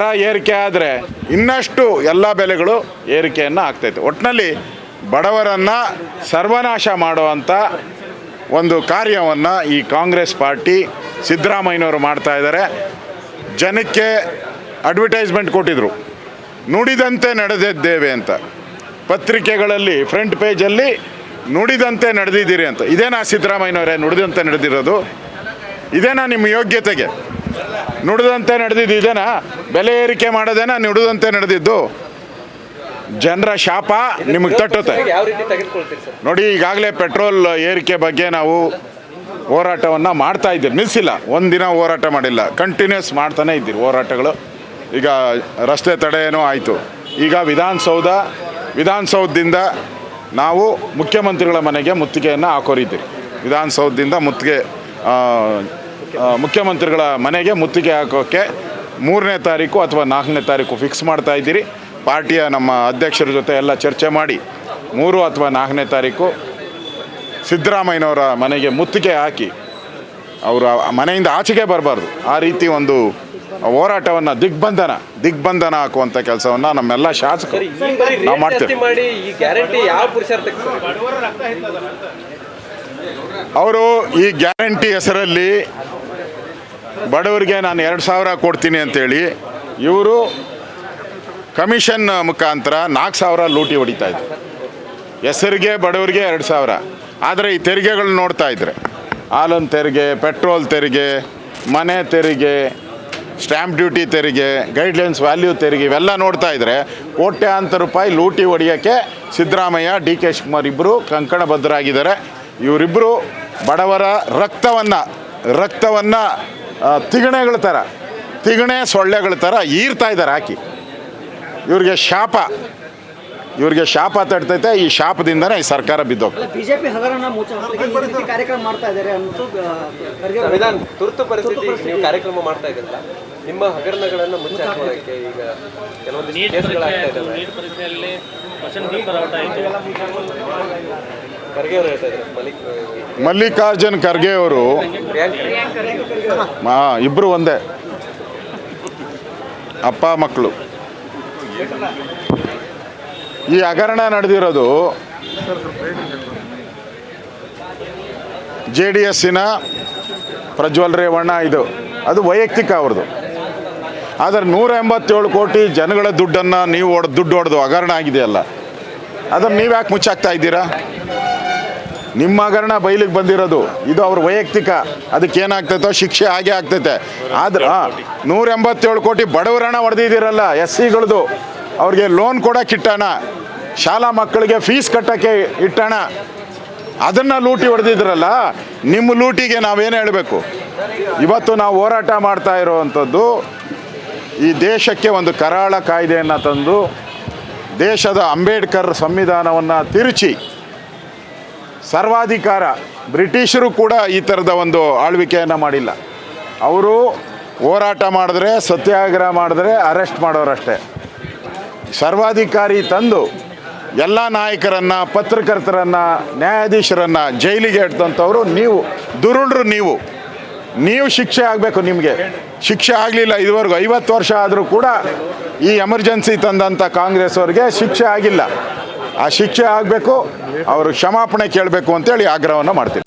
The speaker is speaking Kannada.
ದರ ಏರಿಕೆ ಆದರೆ ಇನ್ನಷ್ಟು ಎಲ್ಲ ಬೆಲೆಗಳು ಏರಿಕೆಯನ್ನು ಆಗ್ತೈತೆ ಒಟ್ಟಿನಲ್ಲಿ ಬಡವರನ್ನು ಸರ್ವನಾಶ ಮಾಡುವಂಥ ಒಂದು ಕಾರ್ಯವನ್ನು ಈ ಕಾಂಗ್ರೆಸ್ ಪಾರ್ಟಿ ಸಿದ್ದರಾಮಯ್ಯನವರು ಮಾಡ್ತಾ ಇದ್ದಾರೆ. ಜನಕ್ಕೆ ಅಡ್ವರ್ಟೈಸ್ಮೆಂಟ್ ಕೊಟ್ಟಿದ್ರು. ನುಡಿದಂತೆ ನಡೆದಿದ್ದೇವೆ ಅಂತ. ಪತ್ರಿಕೆಗಳಲ್ಲಿ ಫ್ರಂಟ್ ಪೇಜಲ್ಲಿ ನುಡಿದಂತೆ ನಡೆದಿದ್ದೀರಿ ಅಂತ. ಇದೇನಾ ಸಿದ್ದರಾಮಯ್ಯನವರೇ ನುಡಿದಂತೆ ನಡೆದಿರೋದು? ಇದೇನಾ ನಿಮ್ಮ ಯೋಗ್ಯತೆಗೆ? ನುಡಿದಂತೆ ನಡೆದಿದ್ದು ಇದೇನಾ? ಬೆಲೆ ಏರಿಕೆ ಮಾಡೋದೇನಾ? ನುಡಿದಂತೆ ನಡೆದಿದ್ದು? ಜನರ ಶಾಪ ನಿಮಗೆ ತಟ್ಟುತ್ತೆ. ನೋಡಿ, ಈಗಾಗಲೇ ಪೆಟ್ರೋಲ್ ಏರಿಕೆ ಬಗ್ಗೆ ನಾವು ಹೋರಾಟವನ್ನು ಮಾಡ್ತಾ ಇದ್ದೀರಿ ನಿಲ್ಲಿಸಿಲ್ಲ ಒಂದಿನ ಹೋರಾಟ ಮಾಡಿಲ್ಲ. ಕಂಟಿನ್ಯೂಸ್ ಮಾಡ್ತಾನೆ ಇದ್ದೀರಿ ಹೋರಾಟಗಳು. ಈಗ ರಸ್ತೆ ತಡೆ ಆಯಿತು. ಈಗ ವಿಧಾನಸೌಧ, ವಿಧಾನಸೌಧದಿಂದ ನಾವು ಮುಖ್ಯಮಂತ್ರಿಗಳ ಮನೆಗೆ ಮುತ್ತಿಗೆಯನ್ನು ಹಾಕೋರಿದ್ದೀರಿ ವಿಧಾನಸೌಧದಿಂದ ಮುತ್ತಿಗೆ ಮುಖ್ಯಮಂತ್ರಿಗಳ ಮನೆಗೆ ಮುತ್ತಿಗೆ ಹಾಕೋಕ್ಕೆ ಮೂರನೇ ತಾರೀಕು ಅಥವಾ ನಾಲ್ಕನೇ ತಾರೀಕು ಫಿಕ್ಸ್ ಮಾಡ್ತಾ ಇದ್ದೀರಿ. ಪಾರ್ಟಿಯ ನಮ್ಮ ಅಧ್ಯಕ್ಷರ ಜೊತೆ ಎಲ್ಲ ಚರ್ಚೆ ಮಾಡಿ ಮೂರು ಅಥವಾ ನಾಲ್ಕನೇ ತಾರೀಕು ಸಿದ್ದರಾಮಯ್ಯನವರ ಮನೆಗೆ ಮುತ್ತಿಗೆ ಹಾಕಿ ಅವರು ಮನೆಯಿಂದ ಆಚೆಗೆ ಬರಬಾರ್ದು. ಆ ರೀತಿ ಒಂದು ಹೋರಾಟವನ್ನು ದಿಗ್ಬಂಧನ ದಿಗ್ಬಂಧನ ಹಾಕುವಂಥ ಕೆಲಸವನ್ನು ನಮ್ಮೆಲ್ಲ ಶಾಸಕರು ನಾವು ಮಾಡ್ತೀವಿ. ಅವರು ಈ ಗ್ಯಾರಂಟಿ ಹೆಸರಲ್ಲಿ ಬಡವರಿಗೆ ನಾನು ಎರಡು ಸಾವಿರ ಕೊಡ್ತೀನಿ ಅಂತೇಳಿ ಇವರು ಕಮಿಷನ್ ಮುಖಾಂತರ ನಾಲ್ಕು ಸಾವಿರ ಲೂಟಿ ಹೊಡಿತಾ ಇದ್ರು. ಹೆಸರಿಗೆ ಬಡವರಿಗೆ ಎರಡು ಸಾವಿರ. ಆದರೆ ಈ ತೆರಿಗೆಗಳನ್ನ ನೋಡ್ತಾ ಇದ್ರೆ. ಹಾಲನ್ ತೆರಿಗೆ, ಪೆಟ್ರೋಲ್ ತೆರಿಗೆ, ಮನೆ ತೆರಿಗೆ, ಸ್ಟ್ಯಾಂಪ್ ಡ್ಯೂಟಿ ತೆರಿಗೆ, ಗೈಡ್ಲೈನ್ಸ್ ವ್ಯಾಲ್ಯೂ ತೆರಿಗೆ, ಇವೆಲ್ಲ ನೋಡ್ತಾ ಇದ್ರೆ ಕೋಟ್ಯಾಂತರ ರೂಪಾಯಿ ಲೂಟಿ ಹೊಡೆಯೋಕ್ಕೆ ಸಿದ್ದರಾಮಯ್ಯ, ಡಿ ಕೆ ಶಿವಕುಮಾರ್ ಇಬ್ಬರು ಕಂಕಣಬದ್ಧರಾಗಿದ್ದಾರೆ ಇವರಿಬ್ಬರು ಬಡವರ ರಕ್ತವನ್ನು ರಕ್ತವನ್ನು ತಿಗಣೆಗಳ ಥರ ತಿಗಣೆ ಸೊಳ್ಳೆಗಳ ಥರ ಈರ್ತಾ ಇದ್ದಾರೆ ಹಾಕಿ. ಇವ್ರಿಗೆ ಶಾಪ. ಇವ್ರಿಗೆ ಶಾಪ ತಡ್ತೈತೆ ಈ ಶಾಪದಿಂದನೇ ಈ ಸರ್ಕಾರ ಬಿದ್ದೋಗ್ತದೆ. ಬಿಜೆಪಿ ಹಗರಣ ಕಾರ್ಯಕ್ರಮ ಮಾಡ್ತಾ ಇದ್ದಾರೆ ಅಂತ ಸಂವಿಧಾನ ತುರ್ತು ಪರಿಸ್ಥಿತಿ ನೀವು ಕಾರ್ಯಕ್ರಮ ಮಾಡ್ತಾ ಇದ್ರಲ್ಲ ನಿಮ್ಮ ಹಗರಣಗಳನ್ನು ಮುಚ್ಚಿ ಹಾಕೋದಕ್ಕೆ ಈಗ ಕೆಲವೊಂದು ನೀಟ್ ಪರೀಕ್ಷೆಯಲ್ಲಿ ಮಲ್ಲಿಕಾರ್ಜುನ್ ಖರ್ಗೆ ಅವರು ಹಾ ಇಬ್ಬರು ಒಂದೇ. ಅಪ್ಪ ಮಕ್ಕಳು ಈ ಹಗರಣ ನಡೆದಿರೋದು ಜೆ ಡಿ ಎಸ್ಸಿನ ಪ್ರಜ್ವಲ್ ರೇವಣ್ಣ ಇದು. ಅದು ವೈಯಕ್ತಿಕ ಅವ್ರದ್ದು. ಆದರೆ ನೂರ ಎಂಬತ್ತೇಳು ಕೋಟಿ ಜನಗಳ ದುಡ್ಡನ್ನು ನೀವು ಹೊಡೆದು ದುಡ್ಡು ಹೊಡೆದು ಹಗರಣ ಆಗಿದೆಯಲ್ಲ. ಅದನ್ನು ನೀವು ಯಾಕೆ ಮುಚ್ಚಾಕ್ತಾ ಇದ್ದೀರಾ? ನಿಮ್ಮ ಹಗರಣ ಬಯಲಿಗೆ ಬಂದಿರೋದು. ಇದು ಅವ್ರ ವೈಯಕ್ತಿಕ. ಅದಕ್ಕೆ ಏನಾಗ್ತೈತೋ ಶಿಕ್ಷೆ ಹಾಗೆ ಆಗ್ತೈತೆ. ಆದ್ರೆ ನೂರ ಎಂಬತ್ತೇಳು ಕೋಟಿ ಬಡವರಣ ಹೊಡೆದಿದ್ದೀರಲ್ಲ ಎಸ್ ಸಿಗಳದು ಅವ್ರಿಗೆ ಲೋನ್ ಕೊಡೋಕೆ ಇಟ್ಟಣ. ಶಾಲಾ ಮಕ್ಕಳಿಗೆ ಫೀಸ್ ಕಟ್ಟೋಕ್ಕೆ ಇಟ್ಟಣ. ಅದನ್ನು ಲೂಟಿ ಹೊಡೆದಿದ್ರಲ್ಲ ನಿಮ್ಮ ಲೂಟಿಗೆ ನಾವೇನು ಹೇಳಬೇಕು? ಇವತ್ತು ನಾವು ಹೋರಾಟ ಮಾಡ್ತಾ ಇರುವಂಥದ್ದು, ಈ ದೇಶಕ್ಕೆ ಒಂದು ಕರಾಳ ಕಾಯ್ದೆಯನ್ನು ತಂದು, ದೇಶದ ಅಂಬೇಡ್ಕರ್ ಸಂವಿಧಾನವನ್ನು ತಿರುಚಿ ಸರ್ವಾಧಿಕಾರ. ಬ್ರಿಟಿಷರು ಕೂಡ ಈ ಥರದ ಒಂದು ಆಳ್ವಿಕೆಯನ್ನು ಮಾಡಿಲ್ಲ. ಅವರು ಹೋರಾಟ ಮಾಡಿದ್ರೆ, ಸತ್ಯಾಗ್ರಹ ಮಾಡಿದ್ರೆ ಅರೆಸ್ಟ್ ಮಾಡೋರಷ್ಟೇ. ಸರ್ವಾಧಿಕಾರಿ ತಂದು ಎಲ್ಲ ನಾಯಕರನ್ನು, ಪತ್ರಕರ್ತರನ್ನು, ನ್ಯಾಯಾಧೀಶರನ್ನು ಜೈಲಿಗೆ ಇಡ್ತಂಥವ್ರು ನೀವು. ದುರುಳರು ನೀವು. ನೀವು ಶಿಕ್ಷೆ ಆಗಬೇಕು ನಿಮಗೆ. ಶಿಕ್ಷೆ ಆಗಲಿಲ್ಲ ಇದುವರೆಗೂ ಐವತ್ತು ವರ್ಷ ಆದರೂ ಕೂಡ ಈ ಎಮರ್ಜೆನ್ಸಿ ತಂದಂಥ ಕಾಂಗ್ರೆಸ್ ಅವ್ರಿಗೆ ಶಿಕ್ಷೆ ಆಗಿಲ್ಲ. ಆ ಶಿಕ್ಷೆ ಆಗಬೇಕು ಅವರು ಕ್ಷಮಾಪಣೆ ಕೇಳಬೇಕು ಅಂತೇಳಿ ಆಗ್ರಹವನ್ನು ಮಾಡ್ತೀನಿ.